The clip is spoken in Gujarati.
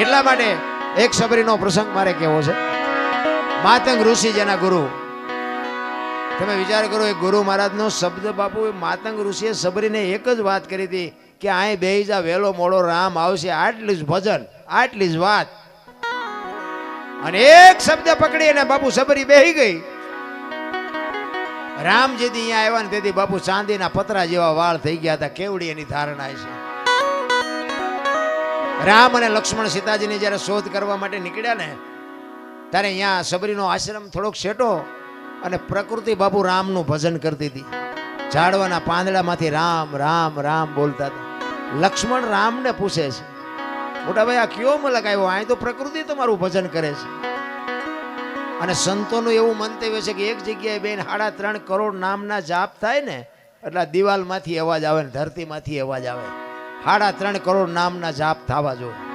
એટલા માટે એક સબરીનો પ્રસંગ મારે કહેવો છે. માતંગ ઋષિ જેના ગુરુ. તમે વિચાર કરો, એ ગુરુ મહારાજનો શબ્દ બાપુ, એ માતંગ ઋષિએ સબરીને એક જ વાત કરી હતી કે અહીં બેહી જા વહેલો મોડો રામ આવશે, આટલી જ ભજન, આટલી જ વાત. અને એક શબ્દ પકડી અને બાપુ સબરી બેહી ગઈ. રામ જેથી અહીંયા આવ્યા ને તેથી બાપુ ચાંદીના પતરા જેવા વાળ થઈ ગયા હતા, કેવડી એની ધારણા છે. રામ અને લક્ષ્મણ સીતાજીની જ્યારે શોધ કરવા માટે નીકળ્યા ને, ત્યારે અહીંયા સબરીનો આશ્રમ થોડોક શેટો અને પ્રકૃતિ બાપુ રામનું ભજન કરતી હતી. ઝાડવાના પાંદડામાંથી રામ રામ રામ બોલતા હતા. લક્ષ્મણ રામને પૂછે છે, મોટા ભાઈ, આ કયો મલક આવ્યો? અહીં તો પ્રકૃતિ તમારું ભજન કરે છે. અને સંતોનું એવું મંતવ્ય છે કે એક જગ્યાએ બેન સાડા ત્રણ કરોડ નામના જાપ થાય ને, એટલે દિવાલમાંથી અવાજ આવે ને ધરતીમાંથી અવાજ આવે. સાડા ત્રણ કરોડ નામના જાપ થવા જોઈએ.